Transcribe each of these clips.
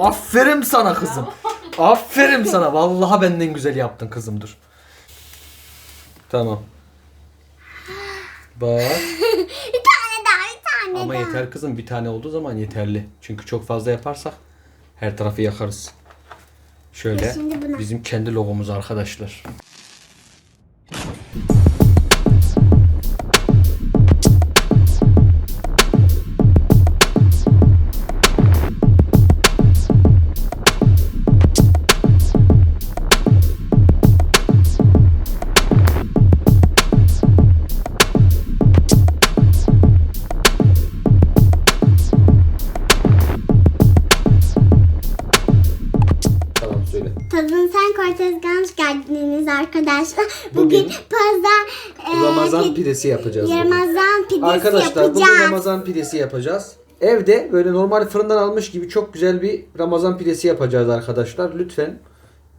Aferin sana kızım. Aferin sana. Vallahi benden güzel yaptın kızım dur. Tamam. Bak. Bir tane daha bir tane Ama daha. yeter kızım. Bir tane olduğu zaman yeterli. Çünkü çok fazla yaparsak her tarafı yakarız. Şöyle Şimdi buna. bizim kendi logomuz arkadaşlar. Arkadaşlar. Bugün, Bugün pazar e, Ramazan pid- pidesi yapacağız. bugün. Ramazan pidesi Arkadaşlar bugün yapacağız. Ramazan pidesi yapacağız. Evde böyle normal fırından almış gibi çok güzel bir Ramazan pidesi yapacağız arkadaşlar. Lütfen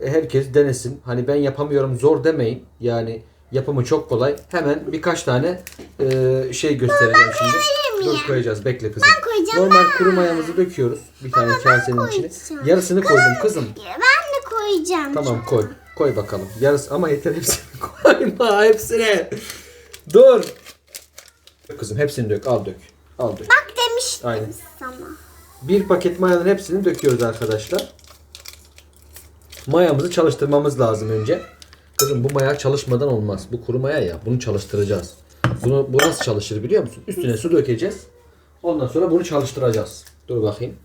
e, herkes denesin. Hani ben yapamıyorum zor demeyin. Yani yapımı çok kolay. Hemen birkaç tane e, şey göstereceğim şimdi. Dur koyacağız. Bekle kızım. Ben koyacağım, Normal ben. kuru mayamızı döküyoruz. Bir tane kasenin içine. Yarısını koydum kızım. Ben de koyacağım. Tamam koy. Koy bakalım. Yarısı ama yeter hepsini koyma hepsini. Dur. Kızım hepsini dök. Al dök. Al dök. Bak demiştim Aynen. sana. Bir paket mayanın hepsini döküyoruz arkadaşlar. Mayamızı çalıştırmamız lazım önce. Kızım bu maya çalışmadan olmaz. Bu kuru maya ya. Bunu çalıştıracağız. Bunu bu nasıl çalışır biliyor musun? Üstüne su dökeceğiz. Ondan sonra bunu çalıştıracağız. Dur bakayım.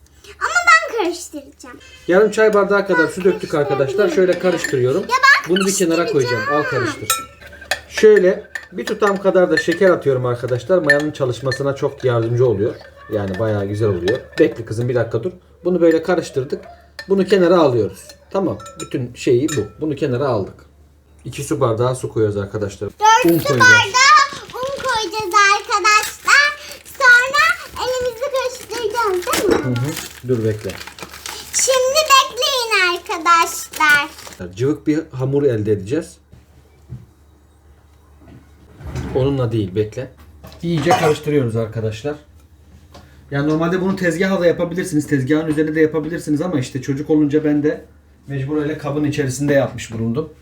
Karıştıracağım. Yarım çay bardağı kadar su döktük arkadaşlar. Şöyle karıştırıyorum. Bunu bir kenara koyacağım. Al karıştır. Şöyle bir tutam kadar da şeker atıyorum arkadaşlar. Mayanın çalışmasına çok yardımcı oluyor. Yani bayağı güzel oluyor. Bekle kızım bir dakika dur. Bunu böyle karıştırdık. Bunu kenara alıyoruz. Tamam. Bütün şeyi bu. Bunu kenara aldık. 2 su bardağı su koyuyoruz arkadaşlar. Un Dört su koyacağız. bardağı un koyacağız arkadaşlar. Sonra elimizi karıştıracağız değil mi? Hı hı. Dur bekle. Şimdi bekleyin arkadaşlar. Cıvık bir hamur elde edeceğiz. Onunla değil bekle. İyice karıştırıyoruz arkadaşlar. Yani normalde bunu tezgahla da yapabilirsiniz. Tezgahın üzerinde de yapabilirsiniz ama işte çocuk olunca ben de mecbur öyle kabın içerisinde yapmış bulundum.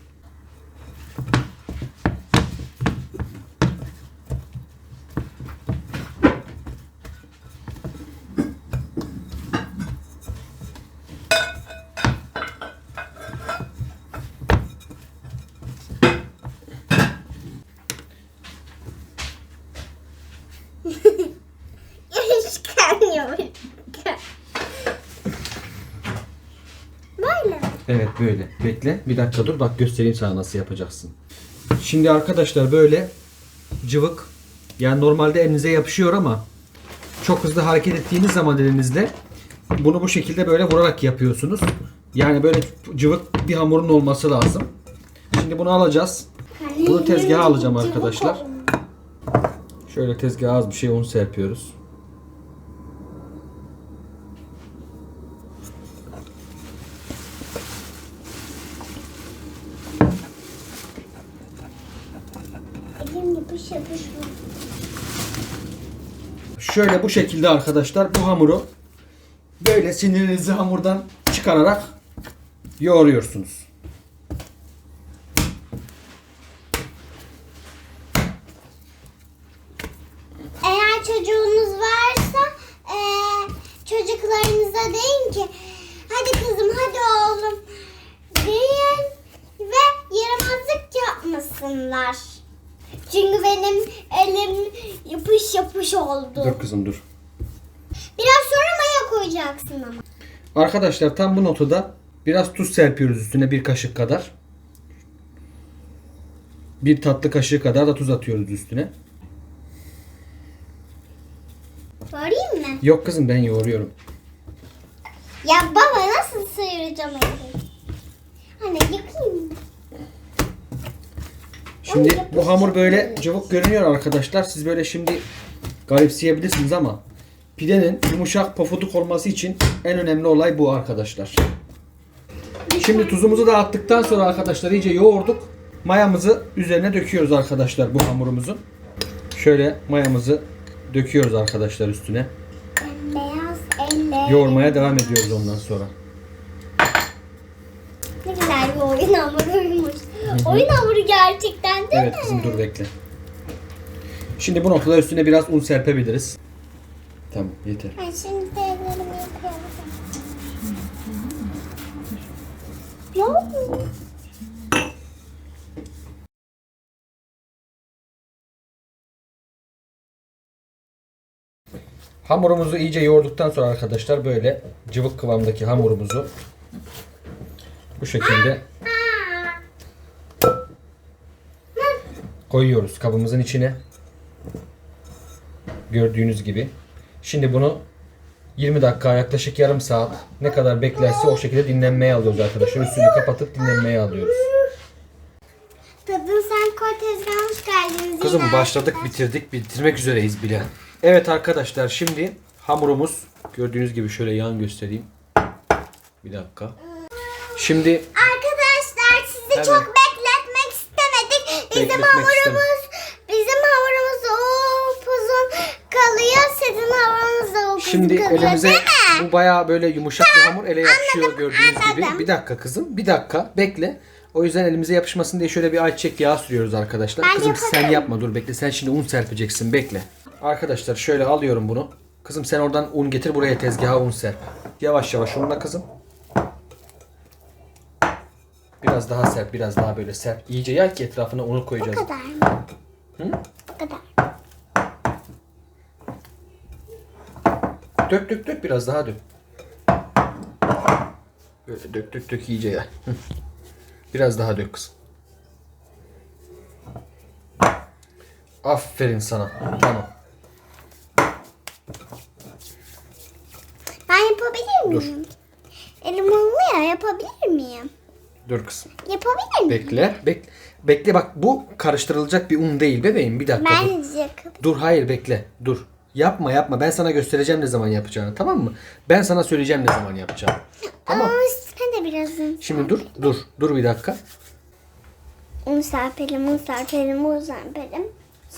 Çıkarmıyorum. Böyle. Evet böyle. Bekle. Bir dakika dur. Bak göstereyim sana nasıl yapacaksın. Şimdi arkadaşlar böyle cıvık. Yani normalde elinize yapışıyor ama çok hızlı hareket ettiğiniz zaman elinizle bunu bu şekilde böyle vurarak yapıyorsunuz. Yani böyle cıvık bir hamurun olması lazım. Şimdi bunu alacağız. Bunu tezgaha alacağım arkadaşlar. Şöyle tezgaha az bir şey un serpiyoruz. Elim yapış yapış. Şöyle bu şekilde arkadaşlar bu hamuru böyle sinirinizi hamurdan çıkararak yoğuruyorsunuz. Eğer çocuğunuz varsa eee, çocuklarınıza deyin ki hadi kızım hadi oğlum deyin ve yaramazlık yapmasınlar. Çünkü benim elim yapış yapış oldu. Dur kızım dur. Biraz sonra maya koyacaksın ama. Arkadaşlar tam bu notada biraz tuz serpiyoruz üstüne bir kaşık kadar. Bir tatlı kaşığı kadar da tuz atıyoruz üstüne. Sorayım mı? Yok kızım ben yoğuruyorum. Ya baba nasıl sıyıracağım elimi? Hani yıkayayım mı? Şimdi bu hamur böyle cıvık görünüyor arkadaşlar. Siz böyle şimdi garipseyebilirsiniz ama pidenin yumuşak pofuduk olması için en önemli olay bu arkadaşlar. Şimdi tuzumuzu da attıktan sonra arkadaşlar iyice yoğurduk. Mayamızı üzerine döküyoruz arkadaşlar bu hamurumuzun. Şöyle mayamızı döküyoruz arkadaşlar üstüne. Beyaz elle. Yoğurmaya devam ediyoruz ondan sonra. Ne güzel oyun hamuruymuş. Oyun hamuru gerçekten değil Evet mi? kızım dur bekle. Şimdi bu noktada üstüne biraz un serpebiliriz. Tamam yeter. Ben şimdi de ellerimi yıkıyorum. Yok mu? Hamurumuzu iyice yoğurduktan sonra arkadaşlar böyle cıvık kıvamdaki hamurumuzu bu şekilde koyuyoruz kabımızın içine. Gördüğünüz gibi. Şimdi bunu 20 dakika yaklaşık yarım saat ne kadar beklerse o şekilde dinlenmeye alıyoruz arkadaşlar. Üstünü kapatıp dinlenmeye alıyoruz. Tadın sen tezgahına hoş geldiniz. Kızım Yine. başladık bitirdik bitirmek üzereyiz bile. Evet arkadaşlar şimdi hamurumuz gördüğünüz gibi şöyle yan göstereyim. Bir dakika. Şimdi Arkadaşlar sizi Evet. çok. Bizim hamurumuz bizim hamurumuz upuzun kalıyor. Sizin hamurunuz da upuzun Şimdi kalıyor elimize değil mi? bu bayağı böyle yumuşak bir hamur ele yapışıyor gördüğünüz gibi. anladım. Bir dakika kızım bir dakika bekle. O yüzden elimize yapışmasın diye şöyle bir ayçiçek yağı sürüyoruz arkadaşlar. Ben Kızım sen yaparım. yapma dur bekle sen şimdi un serpeceksin bekle. Arkadaşlar şöyle alıyorum bunu. Kızım sen oradan un getir buraya tezgaha un serp. Yavaş yavaş unla kızım. Biraz daha serp biraz daha böyle serp. İyice yay ki etrafına unu Bu koyacağız. kadar mı? Hı? Bu kadar. Dök dök dök biraz daha dök. Böyle dök dök dök iyice ya. Hı. Biraz daha dök kızım. Aferin sana. Tamam. Ben yapabilir miyim? Elim olmuyor yapabilir miyim? Dur kızım. Yapabilir miyim? Bekle. Bek bekle bak bu karıştırılacak bir un değil bebeğim. Bir dakika dur. Ben yapabilirim. Dur hayır bekle. Dur. Yapma yapma. Ben sana göstereceğim ne zaman yapacağını. Tamam mı? Ben sana söyleyeceğim ne zaman yapacağını. Tamam. Ama sen de biraz un Şimdi dur. Dur. Dur bir dakika. Un serpelim, un serpelim, un serpelim.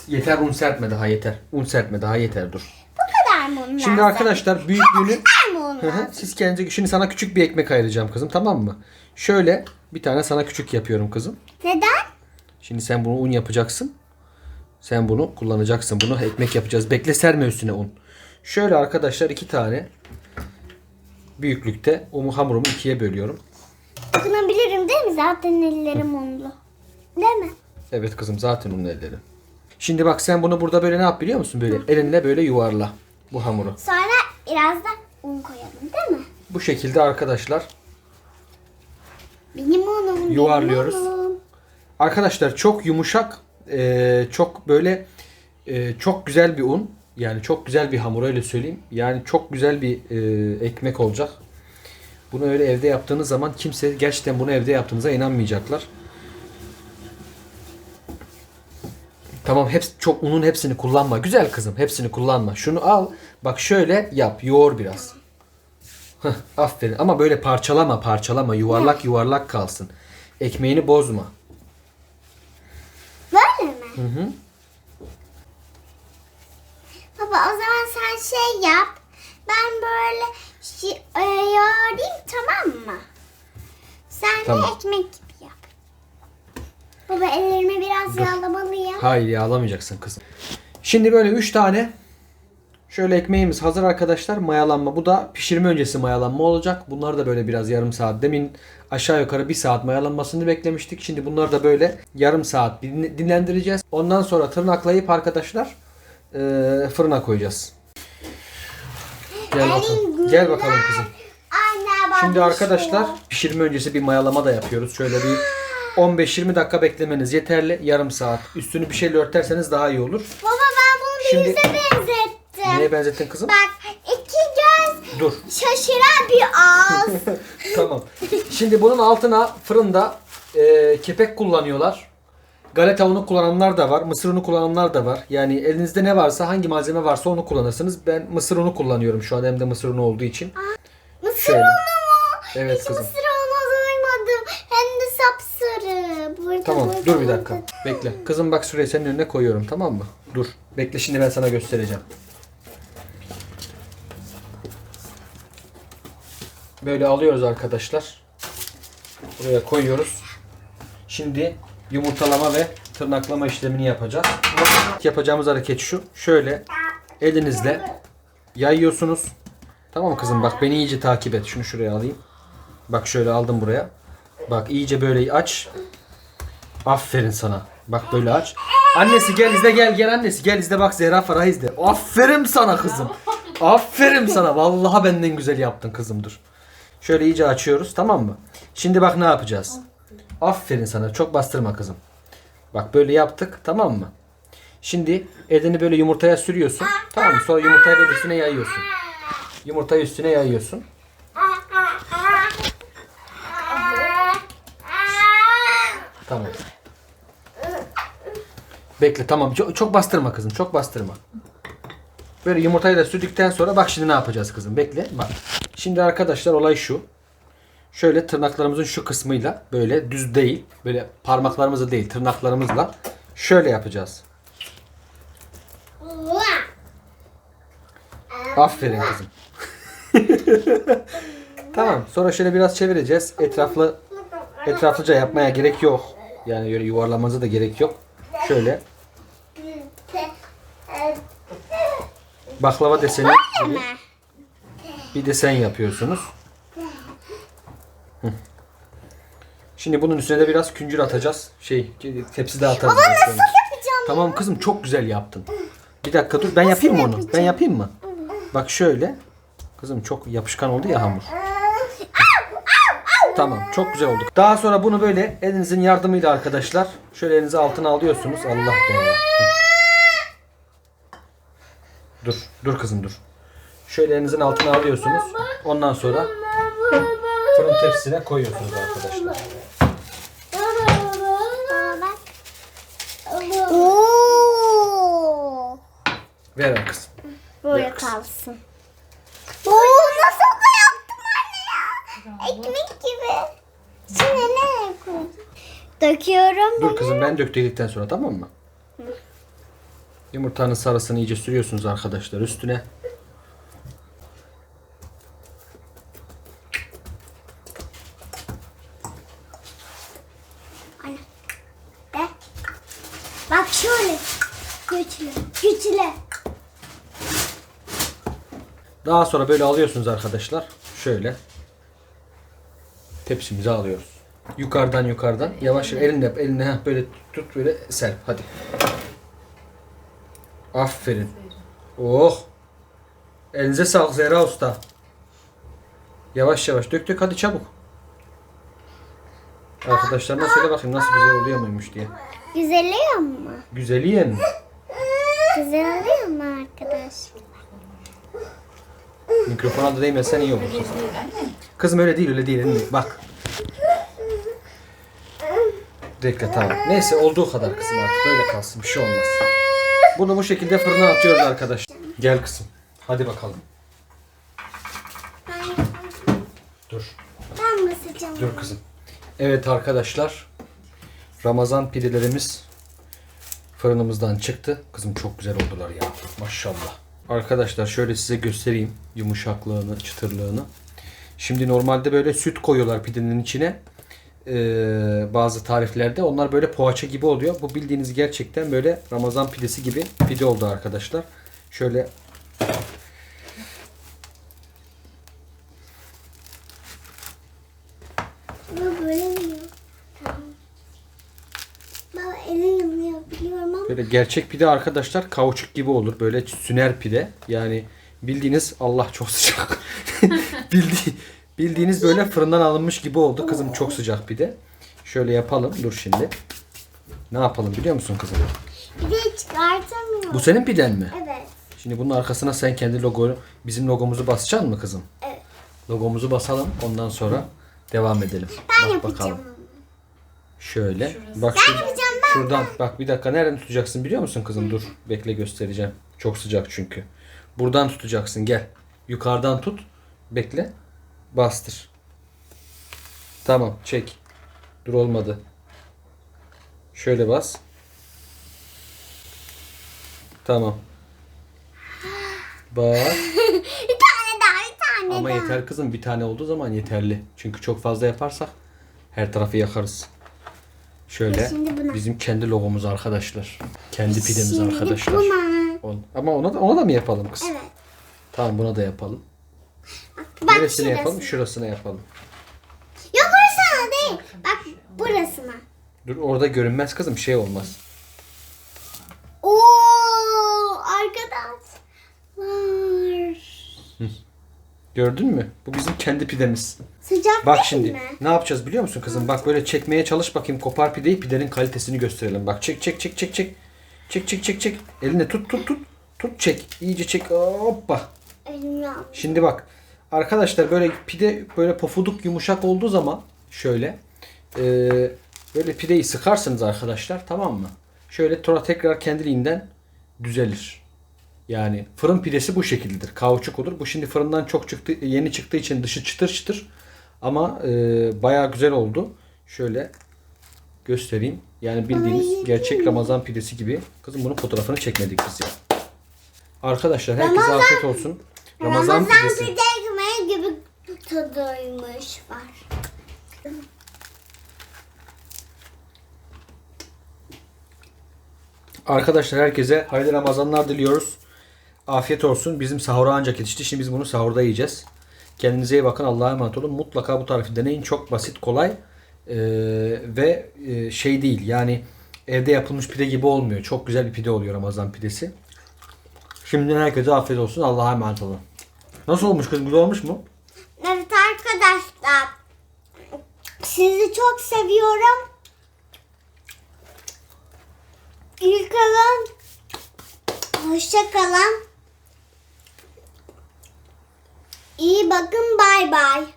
Yeter un serpme daha yeter. Un serpme daha yeter dur. Bu kadar mı Şimdi arkadaşlar büyüklüğünü Lazım? siz kendinize şimdi sana küçük bir ekmek ayıracağım kızım tamam mı? Şöyle bir tane sana küçük yapıyorum kızım. Neden? Şimdi sen bunu un yapacaksın. Sen bunu kullanacaksın. Bunu ekmek yapacağız. Bekle serme üstüne un. Şöyle arkadaşlar iki tane büyüklükte umu hamurumu ikiye bölüyorum. Dokunabilirim değil mi? Zaten ellerim unlu. Değil mi? Evet kızım zaten unlu ellerim. Şimdi bak sen bunu burada böyle ne yap biliyor musun? Böyle elinle böyle yuvarla bu hamuru. Sonra biraz da un koyalım değil mi? Bu şekilde arkadaşlar Benim unum. benim Yuvarlıyoruz. unum. Arkadaşlar çok yumuşak, e, çok böyle e, çok güzel bir un. Yani çok güzel bir hamur öyle söyleyeyim. Yani çok güzel bir e, ekmek olacak. Bunu öyle evde yaptığınız zaman kimse gerçekten bunu evde yaptığınıza inanmayacaklar. Tamam hepsi çok unun hepsini kullanma. Güzel kızım hepsini kullanma. Şunu al. Bak şöyle yap. Yoğur biraz. Heh, aferin. Ama böyle parçalama parçalama. Yuvarlak yuvarlak kalsın. Ekmeğini bozma. Böyle mi? Hı hı. Baba o zaman sen şey yap. Ben böyle şi- e, yoğurayım tamam mı? Sen Tamam. de ekmek gibi yap. Baba ellerimi biraz yağlamalıyım. Hayır yağlamayacaksın kızım. Şimdi böyle 3 tane şöyle ekmeğimiz hazır arkadaşlar. Mayalanma. Bu da pişirme öncesi mayalanma olacak. Bunlar da böyle biraz yarım saat. Demin aşağı yukarı bir saat mayalanmasını beklemiştik. Şimdi bunlar da böyle yarım saat din- dinlendireceğiz. Ondan sonra tırnaklayıp arkadaşlar eee, fırına koyacağız. Gel bakalım. Gel bakalım kızım. Şimdi arkadaşlar pişirme öncesi bir mayalama da yapıyoruz. Şöyle bir 15-20 dakika beklemeniz yeterli. Yarım saat. Üstünü bir şeyle örterseniz daha iyi olur. Baba ben bunu Şimdi- bir yüze benzettim. Neye benzettin kızım? Bak iki göz Dur. şaşıran bir ağız. tamam. Şimdi bunun altına fırında e, kepek kullanıyorlar. Galeta unu kullananlar da var. Mısır unu kullananlar da var. Yani elinizde ne varsa hangi malzeme varsa onu kullanırsınız. Ben mısır unu kullanıyorum şu an hem de mısır unu olduğu için. mısır Şöyle. unu mu? Evet Hiç kızım. mısır unu duymadım. Hem de sapsarı. Burada, Tamam burada, dur bir burada. dakika. Bekle. Kızım bak şuraya senin önüne koyuyorum tamam mı? Dur. Bekle şimdi ben sana göstereceğim. Böyle alıyoruz arkadaşlar. Buraya koyuyoruz. Şimdi yumurtalama ve tırnaklama işlemini yapacağız. Yapacağımız hareket şu. Şöyle elinizle yayıyorsunuz. Tamam mı kızım? Bak beni iyice takip et. Şunu şuraya alayım. Bak şöyle aldım buraya. Bak iyice böyle aç. Aferin sana. Bak böyle aç. Annesi gel izle gel gel annesi gel izle bak Zehra Farah izle. Aferin sana kızım. Aferin sana. Vallahi benden güzel yaptın kızım dur. Şöyle iyice açıyoruz tamam mı? Şimdi bak ne yapacağız. Aferin sana. Çok bastırma kızım. Bak böyle yaptık tamam mı? Şimdi elini böyle yumurtaya sürüyorsun. Tamam mı? Sonra yumurtayı böyle üstüne yayıyorsun. Yumurtayı üstüne yayıyorsun. Tamam. Bekle tamam. Çok, çok bastırma kızım. Çok bastırma. Böyle yumurtayı da sürdükten sonra bak şimdi ne yapacağız kızım. Bekle. Bak. Şimdi arkadaşlar olay şu. Şöyle tırnaklarımızın şu kısmıyla böyle düz değil. Böyle parmaklarımızla değil tırnaklarımızla şöyle yapacağız. Aferin kızım. tamam. Sonra şöyle biraz çevireceğiz. Etraflı etraflıca yapmaya gerek yok. Yani böyle yuvarlamanıza da gerek yok. Şöyle baklava deseni bir desen yapıyorsunuz. Şimdi bunun üstüne de biraz küncür atacağız. Şey tepside atarız. Baba nasıl yapacağım? Tamam kızım çok güzel yaptın. Bir dakika dur ben yapayım mı onu? Ben yapayım mı? Bak şöyle. Kızım çok yapışkan oldu ya hamur. Tamam çok güzel oldu. Daha sonra bunu böyle elinizin yardımıyla arkadaşlar şöyle elinizi altına alıyorsunuz. Allah be. Dur dur kızım dur. Şöyle elinizin altına alıyorsunuz. Ondan sonra fırın tepsisine koyuyorsunuz arkadaşlar. Oo. Ver kızım. Böyle Yok. kalsın. Oo nasıl da yaptım anne ya? Ekmek gibi. Şimdi nereye koyayım? Döküyorum. Dur kızım ben döktürdükten sonra tamam mı? Yumurtanın sarısını iyice sürüyorsunuz arkadaşlar üstüne. Anne. De. Bak şöyle. Güçlü. Güçlü. Daha sonra böyle alıyorsunuz arkadaşlar. Şöyle. Tepsimize alıyoruz. Yukarıdan yukarıdan. Yavaş elinle. Elinle heh, böyle tut böyle serp. Hadi. Aferin. Oh. Elinize sağlık Zehra Usta. Yavaş yavaş dök dök hadi çabuk. Arkadaşlarına söyle bakayım nasıl güzel oluyor muymuş diye. Güzel oluyor mu? Güzeliyen mi? Güzel oluyor mu arkadaş? Mikrofona da değmesen iyi olur. Kızım öyle değil öyle değil. elini- Bak. Bekle tamam. Neyse olduğu kadar kızım artık böyle kalsın bir şey olmaz. Bunu bu şekilde fırına atıyoruz arkadaşlar. Gel kızım. Hadi bakalım. Dur. ben basacağım. Dur kızım. Evet arkadaşlar. Ramazan pidelerimiz fırınımızdan çıktı. Kızım çok güzel oldular ya. Maşallah. Arkadaşlar şöyle size göstereyim yumuşaklığını, çıtırlığını. Şimdi normalde böyle süt koyuyorlar pidenin içine. Ee, bazı tariflerde onlar böyle poğaça gibi oluyor. Bu bildiğiniz gerçekten böyle Ramazan pidesi gibi pide oldu arkadaşlar. Şöyle Baba böyle yanıyor. Tamam. Baba elin yanıyor biliyorum ama. Böyle gerçek pide arkadaşlar kauçuk gibi olur. Böyle süner pide. Yani bildiğiniz Allah çok sıcak. Bildi, bildiğiniz böyle fırından alınmış gibi oldu. Kızım çok sıcak pide. Şöyle yapalım. Dur şimdi. Ne yapalım biliyor musun kızım? Bir de çıkartamıyorum. Bu senin piden mi? Evet. Şimdi bunun arkasına sen kendi logo, bizim logomuzu basacaksın mı kızım? Evet. Logomuzu basalım. Ondan sonra devam edelim. Ben Bak yapacağım bakalım. Şöyle. Bak Ben şu- yapacağım, şuradan bak bir dakika nereden tutacaksın biliyor musun kızım? Dur bekle göstereceğim. Çok sıcak çünkü. Buradan tutacaksın gel. Yukarıdan tut. Bekle. Bastır. Tamam çek. Dur olmadı. Şöyle bas. Tamam. Bak. Bir tane daha bir tane Ama daha. yeter kızım bir tane olduğu zaman yeterli. Çünkü çok fazla yaparsak Her tarafı yakarız. Şöyle Şimdi buna. bizim kendi logomuz arkadaşlar. Kendi pidemiz Şimdi arkadaşlar. buna. Ama ona da, ona da mı yapalım kız? Evet. Tamam buna da yapalım. Bak Neresine şurası. yapalım? Şurasına yapalım. Yok orasına değil. Bak burasına. Dur orada görünmez kızım şey olmaz. Oo arkadaşlar. Gördün mü? Bu bizim kendi pidemiz. Sıcak Bak değil şimdi mi? ne yapacağız biliyor musun kızım? Bak böyle çekmeye çalış bakayım kopar pideyi pidenin kalitesini gösterelim. Bak çek çek çek çek çek. Çek çek çek çek. Eline tut tut tut. Tut çek. İyice çek. Hoppa. Elim yandı. Şimdi bak. Arkadaşlar böyle pide böyle pofuduk yumuşak olduğu zaman şöyle e, böyle pideyi sıkarsınız arkadaşlar tamam mı? Şöyle sonra tekrar kendiliğinden düzelir. Yani fırın pidesi bu şekildedir. Kauçuk olur. Bu şimdi fırından çok çıktı, yeni çıktığı için dışı çıtır çıtır. Ama e, bayağı güzel oldu. Şöyle göstereyim. Yani bildiğiniz Ay, gerçek Ramazan pidesi gibi. Kızım bunun fotoğrafını çekmedik biz ya. Arkadaşlar herkese Ramazan- afiyet olsun. Ramazan, Ramazan pidesi. pide ekmeği gibi tadıymış var. Arkadaşlar herkese hayırlı Ramazanlar diliyoruz. Afiyet olsun. Bizim sahura ancak yetişti. Şimdi biz bunu sahurda yiyeceğiz. Kendinize iyi bakın. Allah'a emanet olun. Mutlaka bu tarifi deneyin. Çok basit, kolay ee, ve e, şey değil. Yani evde yapılmış pide gibi olmuyor. Çok güzel bir pide oluyor Ramazan pidesi. Şimdiden herkese afiyet olsun. Allah'a emanet olun. Nasıl olmuş kızım? Güzel olmuş mu? Evet arkadaşlar. Sizi çok seviyorum. İyi kalın. Hoşça kalın. İyi bakın bay bay.